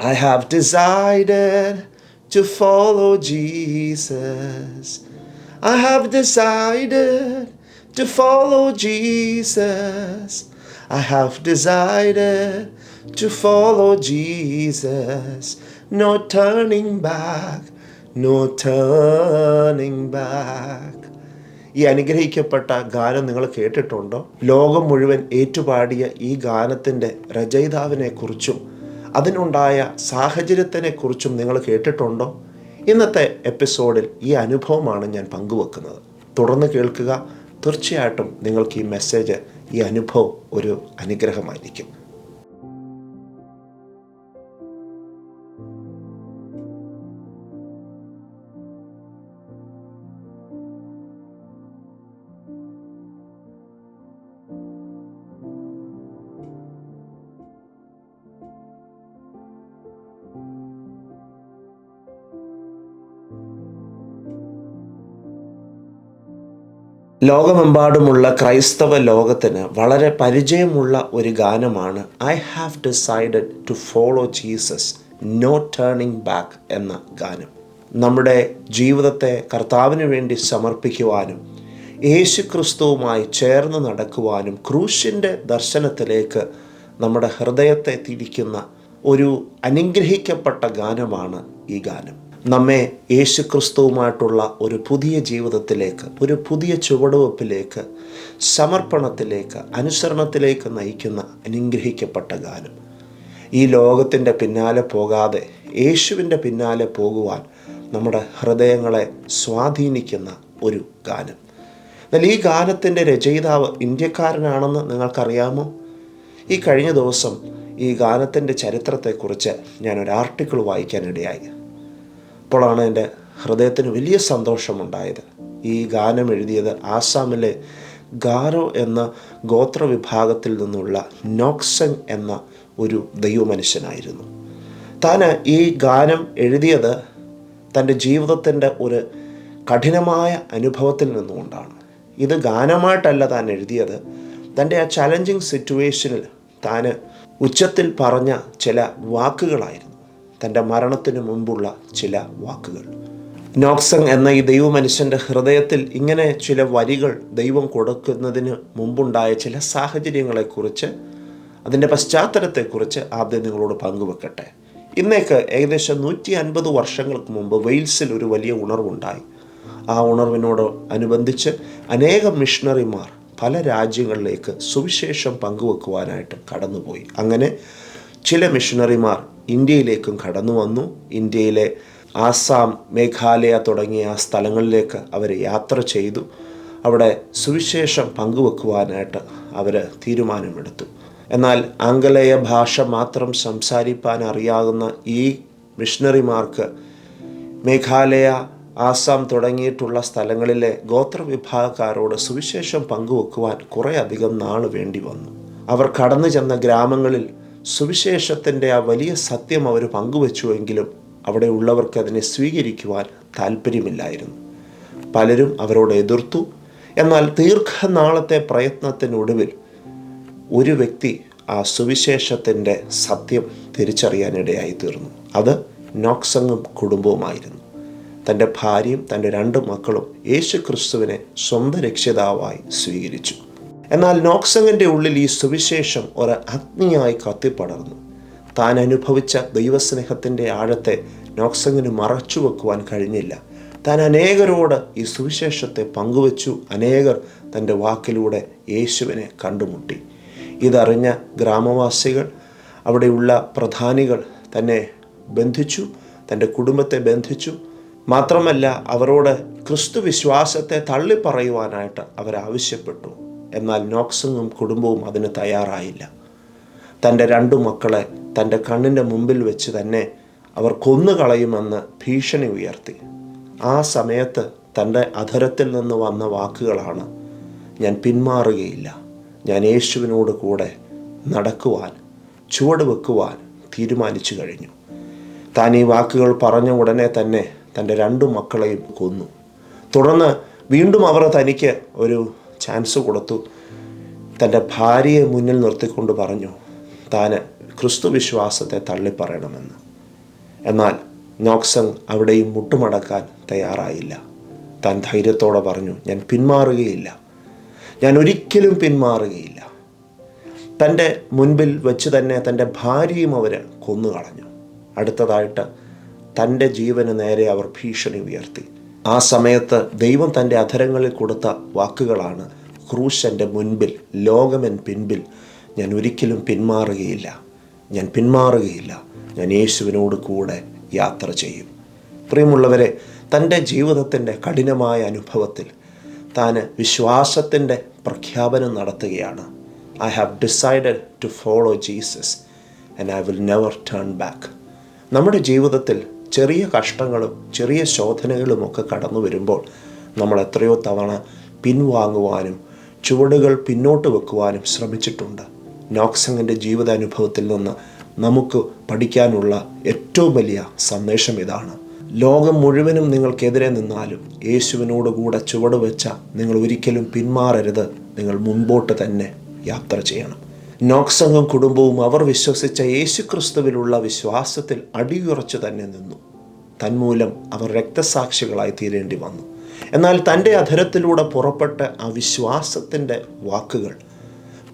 I have decided to follow Jesus. I have decided to follow Jesus. I have decided to follow Jesus. No turning back, no turning back. ഈ അനുഗ്രഹിക്കപ്പെട്ട ഗാനം നിങ്ങൾ കേട്ടിട്ടുണ്ടോ ലോകം മുഴുവൻ ഏറ്റുപാടിയ ഈ ഗാനത്തിന്റെ രചയിതാവിനെ കുറിച്ചും അതിനുണ്ടായ സാഹചര്യത്തിനെ കുറിച്ചും നിങ്ങൾ കേട്ടിട്ടുണ്ടോ? ഇന്നത്തെ എപ്പിസോഡിൽ ഈ അനുഭവമാണ് ഞാൻ പങ്കുവെക്കുന്നത്. തുടർന്ന് കേൾക്കുക. തീർച്ചയായിട്ടും നിങ്ങൾക്ക് ഈ മെസ്സേജ് ഈ അനുഭവം ഒരു അനുഗ്രഹമായിരിക്കും. ലോകമെമ്പാടുമുള്ള ക്രൈസ്തവ ലോകത്തിന് വളരെ പരിചയമുള്ള ഒരു ഗാനമാണ് I have decided to follow Jesus no turning back എന്ന ഗാനം. നമ്മുടെ ജീവിതത്തെ കർത്താവിന് വേണ്ടി സമർപ്പിക്കുവാനും യേശു ക്രിസ്തുവുമായി ചേർന്ന് നടക്കുവാനും ക്രൂശിന്റെ ദർശനത്തിലേക്ക് നമ്മുടെ ഹൃദയത്തെ തിരിക്കുന്ന ഒരു അനുഗ്രഹിക്കപ്പെട്ട ഗാനമാണ് ഈ ഗാനം. നമ്മെ യേശുക്രിസ്തുവുമായിട്ടുള്ള ഒരു പുതിയ ജീവിതത്തിലേക്ക് ഒരു പുതിയ ചുവടുവെപ്പിലേക്ക് സമർപ്പണത്തിലേക്ക് അനുസരണത്തിലേക്ക് നയിക്കുന്ന അനുഗ്രഹിക്കപ്പെട്ട ഗാനം. ഈ ലോകത്തിന്റെ പിന്നാലെ പോകാതെ യേശുവിന്റെ പിന്നാലെ പോകുവാൻ നമ്മുടെ ഹൃദയങ്ങളെ സ്വാധീനിക്കുന്ന ഒരു ഗാനം. എന്നാൽ ഈ ഗാനത്തിന്റെ രചയിതാവ് ഇന്ത്യക്കാരനാണെന്ന് നിങ്ങൾക്കറിയാമോ? ഈ കഴിഞ്ഞ ദിവസം ഈ ഗാനത്തിന്റെ ചരിത്രത്തെക്കുറിച്ച് ഞാനൊരു ആർട്ടിക്കിൾ വായിക്കാനിടയായി. അപ്പോഴാണ് എന്റെ ഹൃദയത്തിന് വലിയ സന്തോഷമുണ്ടായത്. ഈ ഗാനം എഴുതിയത് ആസാമിലെ ഗാരോ എന്ന ഗോത്രവിഭാഗത്തിൽ നിന്നുള്ള നോക്സങ് എന്ന ഒരു ദൈവമനുഷ്യനായിരുന്നു. താൻ ഈ ഗാനം എഴുതിയത് തന്റെ ജീവിതത്തിന്റെ ഒരു കഠിനമായ അനുഭവത്തിൽ നിന്നുകൊണ്ടാണ്. ഇത് ഗാനമായിട്ടല്ല താൻ എഴുതിയത് തന്റെ ആ ചലഞ്ചിങ് സിറ്റുവേഷനിൽ താൻ ഉച്ചത്തിൽ പറഞ്ഞ ചില വാക്കുകളായിരുന്നു. തന്റെ മരണത്തിന് മുമ്പുള്ള ചില വാക്കുകൾ. നോക്സങ് എന്ന ഈ ദൈവമനുഷ്യന്റെ ഹൃദയത്തിൽ ഇങ്ങനെ ചില വരികൾ ദൈവം കൊടുക്കുന്നതിന് മുമ്പുണ്ടായ ചില സാഹചര്യങ്ങളെക്കുറിച്ച് അതിന്റെ പശ്ചാത്തലത്തെക്കുറിച്ച് ആദ്യം നിങ്ങളോട് പങ്കുവെക്കട്ടെ. ഇന്നേക്ക് ഏകദേശം നൂറ്റി അൻപത് വർഷങ്ങൾക്ക് മുമ്പ് വെയിൽസിൽ ഒരു വലിയ ഉണർവുണ്ടായി. ആ ഉണർവിനോട് അനുബന്ധിച്ച് അനേകം മിഷണറിമാർ പല രാജ്യങ്ങളിലേക്ക് സുവിശേഷം പങ്കുവെക്കുവാനായിട്ട് കടന്നുപോയി. അങ്ങനെ ചില മിഷണറിമാർ ഇന്ത്യയിലേക്കും കടന്നു വന്നു. ഇന്ത്യയിലെ ആസാം മേഘാലയ തുടങ്ങിയ സ്ഥലങ്ങളിലേക്ക് അവർ യാത്ര ചെയ്തു. അവിടെ സുവിശേഷം പങ്കുവെക്കുവാനായിട്ട് അവർ തീരുമാനമെടുത്തു. എന്നാൽ ആംഗലേയ ഭാഷ മാത്രം സംസാരിപ്പാൻ അറിയാവുന്ന ഈ മിഷണറിമാർക്ക് മേഘാലയ ആസാം തുടങ്ങിയിട്ടുള്ള സ്ഥലങ്ങളിലെ ഗോത്രവിഭാഗക്കാരോട് സുവിശേഷം പങ്കുവെക്കുവാൻ കുറേ അധികം നാൾ വേണ്ടി വന്നു. അവർ കടന്നു ചെന്ന ഗ്രാമങ്ങളിൽ സുവിശേഷത്തിന്റെ ആ വലിയ സത്യം അവർ പങ്കുവെച്ചുവെങ്കിലും അവിടെ ഉള്ളവർക്ക് അതിനെ സ്വീകരിക്കുവാൻ താല്പര്യമില്ലായിരുന്നു പലരും അവരോട് എതിർത്തു. എന്നാൽ ദീർഘനാളത്തെ പ്രയത്നത്തിനൊടുവിൽ ഒരു വ്യക്തി ആ സുവിശേഷത്തിന്റെ സത്യം തിരിച്ചറിയാനിടയായി തീർന്നു അത് നോക്സങ്ങും കുടുംബവുമായിരുന്നു. തന്റെ ഭാര്യയും തന്റെ രണ്ട് മക്കളും യേശു ക്രിസ്തുവിനെ സ്വന്തം രക്ഷിതാവായി സ്വീകരിച്ചു. എന്നാൽ നോക്സങ്ങിന്റെ ഉള്ളിൽ ഈ സുവിശേഷം ഒരു അഗ്നിയായി കത്തിപ്പടർന്നു. താൻ അനുഭവിച്ച ദൈവസ്നേഹത്തിന്റെ ആഴത്തെ നോക്സങ്ങിന് മറച്ചു വെക്കുവാൻ കഴിഞ്ഞില്ല. താൻ അനേകരോട് ഈ സുവിശേഷത്തെ പങ്കുവച്ചു അനേകർ തന്റെ വാക്കിലൂടെ യേശുവിനെ കണ്ടുമുട്ടി. ഇതറിഞ്ഞ ഗ്രാമവാസികൾ അവിടെയുള്ള പ്രധാനികൾ തന്നെ ബന്ധിച്ചു തന്റെ കുടുംബത്തെ ബന്ധിച്ചു. മാത്രമല്ല അവരോട് ക്രിസ്തു വിശ്വാസത്തെ തള്ളിപ്പറയുവാനായിട്ട് അവരാവശ്യപ്പെട്ടു. എന്നാൽ നോക്സങ്ങും കുടുംബവും അതിന് തയ്യാറായില്ല. തന്റെ രണ്ടു മക്കളെ തന്റെ കണ്ണിന്റെ മുമ്പിൽ വെച്ച് തന്നെ അവർ കൊന്നുകളയുമെന്ന് ഭീഷണി ഉയർത്തി. ആ സമയത്ത് തന്റെ അധരത്തിൽ നിന്ന് വന്ന വാക്കുകളാണ് ഞാൻ പിന്മാറുകയില്ല. ഞാൻ യേശുവിനോട് കൂടെ നടക്കുവാൻ ചുവട് വെക്കുവാൻ തീരുമാനിച്ചു കഴിഞ്ഞു. താൻ ഈ വാക്കുകൾ പറഞ്ഞ ഉടനെ തന്നെ തന്റെ രണ്ടു മക്കളെയും കൊന്നു. തുടർന്ന് വീണ്ടും അവർ തനിക്ക് ഒരു ചാൻസ് കൊടുത്തു. തന്റെ ഭാര്യയെ മുന്നിൽ നിർത്തിക്കൊണ്ട് പറഞ്ഞു താൻ ക്രിസ്തു വിശ്വാസത്തെ തള്ളിപ്പറയണമെന്ന്. എന്നാൽ നോക്സങ് അവിടെയും മുട്ടുമടക്കാൻ തയ്യാറായില്ല. താൻ ധൈര്യത്തോടെ പറഞ്ഞു ഞാൻ പിന്മാറുകയില്ല. ഞാൻ ഒരിക്കലും പിന്മാറുകയില്ല. തന്റെ മുൻപിൽ വെച്ച് തന്നെ തന്റെ ഭാര്യയും അവർ കൊന്നുകളഞ്ഞു. അടുത്തതായിട്ട് തന്റെ ജീവന് നേരെ അവർ ഭീഷണി ഉയർത്തി. ആ സമയത്ത് ദൈവം തന്റെ അധരങ്ങളിൽ കൊടുത്ത വാക്കുകളാണ് ക്രൂശന്റെ മുൻപിൽ ലോകമെൻ പിൻപിൽ ഞാൻ ഒരിക്കലും പിന്മാറുകയില്ല. ഞാൻ പിന്മാറുകയില്ല. ഞാൻ യേശുവിനോട് കൂടെ യാത്ര ചെയ്യും. പ്രിയമുള്ളവരെ തന്റെ ജീവിതത്തിന്റെ കഠിനമായ അനുഭവത്തിൽ താൻ വിശ്വാസത്തിന്റെ പ്രഖ്യാപനം നടത്തുകയാണ്. I have decided to follow Jesus and I will never turn back നമ്മുടെ ജീവിതത്തിൽ ചെറിയ കഷ്ടങ്ങളും ചെറിയ ശോധനകളും ഒക്കെ കടന്നു വരുമ്പോൾ നമ്മൾ എത്രയോ തവണ പിൻവാങ്ങുവാനും ചുവടുകൾ പിന്നോട്ട് വെക്കുവാനും ശ്രമിച്ചിട്ടുണ്ട്. നോക്സങ്ങിന്റെ ജീവിതാനുഭവത്തിൽ നിന്ന് നമുക്ക് പഠിക്കാനുള്ള ഏറ്റവും വലിയ സന്ദേശം ഇതാണ്. ലോകം മുഴുവനും നിങ്ങൾക്കെതിരെ നിന്നാലും യേശുവിനോട് കൂടെ ചുവട് വെച്ച നിങ്ങൾ ഒരിക്കലും പിന്മാറരുത്. നിങ്ങൾ മുൻപോട്ട് തന്നെ യാത്ര ചെയ്യണം. നോക്സംഗം കുടുംബവും അവർ വിശ്വസിച്ച യേശുക്രിസ്തുവിലുള്ള വിശ്വാസത്തിൽ അടിയുറച്ചു തന്നെ നിന്നു. തന്മൂലം അവർ രക്തസാക്ഷികളായി തീരേണ്ടി വന്നു. എന്നാൽ തന്റെ അധരത്തിലൂടെ പുറപ്പെട്ട ആ വിശ്വാസത്തിന്റെ വാക്കുകൾ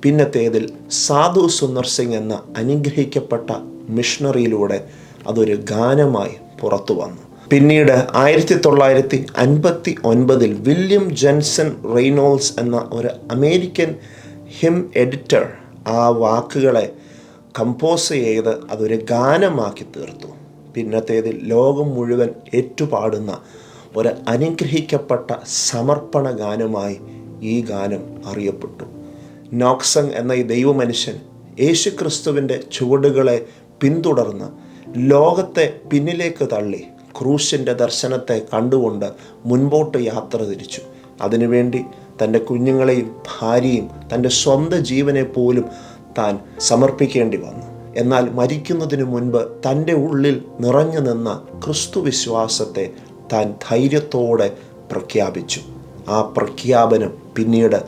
പിന്നത്തേതിൽ സാധു സുന്ദർ സിംഗ് എന്ന അനുഗ്രഹിക്കപ്പെട്ട മിഷണറിയിലൂടെ അതൊരു ഗാനമായി പുറത്തു വന്നു. പിന്നീട് ആയിരത്തി തൊള്ളായിരത്തി അൻപത്തി ഒൻപതിൽ വില്യം ജെൻസൺ റെയ്നോൾസ് എന്ന ഒരു അമേരിക്കൻ ഹിം എഡിറ്റർ ആ വാക്കുകളെ കമ്പോസ് ചെയ്ത് അതൊരു ഗാനമാക്കി തീർത്തു. പിന്നത്തേതിൽ ലോകം മുഴുവൻ ഏറ്റുപാടുന്ന ഒരു അനുഗ്രഹിക്കപ്പെട്ട സമർപ്പണ ഗാനമായി ഈ ഗാനം അറിയപ്പെട്ടു. നോക്സങ് എന്ന ഈ ദൈവമനുഷ്യൻ യേശുക്രിസ്തുവിന്റെ ചുവടുകളെ പിന്തുടർന്ന് ലോകത്തെ പിന്നിലേക്ക് തള്ളി ക്രൂശിന്റെ ദർശനത്തെ കണ്ടുകൊണ്ട് മുൻപോട്ട് യാത്ര തിരിച്ചു. അതിനുവേണ്ടി തന്റെ കുഞ്ഞുങ്ങളെയും ഭാര്യയും തന്റെ സ്വന്തം ജീവനെ പോലും താൻ സമർപ്പിക്കേണ്ടി വന്നു. എന്നാൽ മരിക്കുന്നതിന് മുൻപ് തന്റെ ഉള്ളിൽ നിറഞ്ഞു നിന്ന ക്രിസ്തു വിശ്വാസത്തെ താൻ ധൈര്യത്തോടെ പ്രഖ്യാപിച്ചു. ആ പ്രഖ്യാപനം പിന്നീട്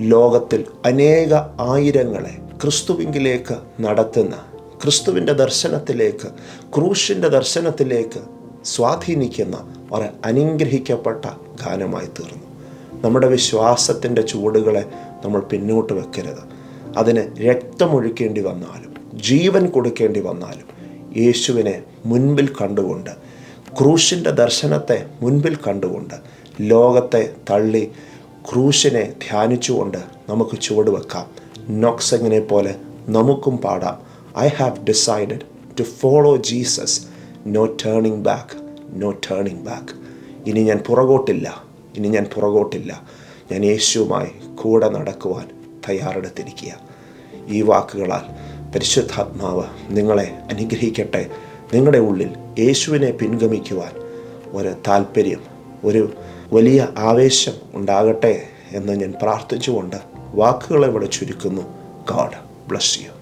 ലോകത്തിൽ അനേക ആയിരങ്ങളെ ക്രിസ്തുവിങ്കിലേക്ക് നടത്തുന്ന ക്രിസ്തുവിന്റെ ദർശനത്തിലേക്ക് ക്രൂശിന്റെ ദർശനത്തിലേക്ക് സ്വാധീനിക്കുന്ന ഒരു അനുഗ്രഹിക്കപ്പെട്ട ഗാനമായി തീർന്നു നമ്മുടെ വിശ്വാസത്തിന്റെ ചുവടുകളെ നമ്മൾ പിന്നോട്ട് വെക്കരുത്. അതിന് രക്തമൊഴുക്കേണ്ടി വന്നാലും ജീവൻ കൊടുക്കേണ്ടി വന്നാലും യേശുവിനെ മുൻപിൽ കണ്ടുകൊണ്ട് ക്രൂശിന്റെ ദർശനത്തെ മുൻപിൽ കണ്ടുകൊണ്ട് ലോകത്തെ തള്ളി ക്രൂശിനെ ധ്യാനിച്ചുകൊണ്ട് നമുക്ക് ചുവട് വെക്കാം. നോക്സങ്ങിനെ പോലെ നമുക്കും പാടാം. I have decided to follow Jesus no turning back no turning back ഇനി ഞാൻ പുറകോട്ടില്ല. ഇനി ഞാൻ പുറകോട്ടില്ല. ഞാൻ യേശുവുമായി കൂടെ നടക്കുവാൻ തയ്യാറെടുത്തിരിക്കുക ഈ വാക്കുകളാൽ പരിശുദ്ധാത്മാവ് നിങ്ങളെ അനുഗ്രഹിക്കട്ടെ. നിങ്ങളുടെ ഉള്ളിൽ യേശുവിനെ പിൻഗമിക്കുവാൻ ഒരു താല്പര്യം ഒരു വലിയ ആവേശം ഉണ്ടാകട്ടെ എന്ന് ഞാൻ പ്രാർത്ഥിച്ചുകൊണ്ട് വാക്കുകളെ ഇവിടെ ചുരുക്കുന്നു. God bless you.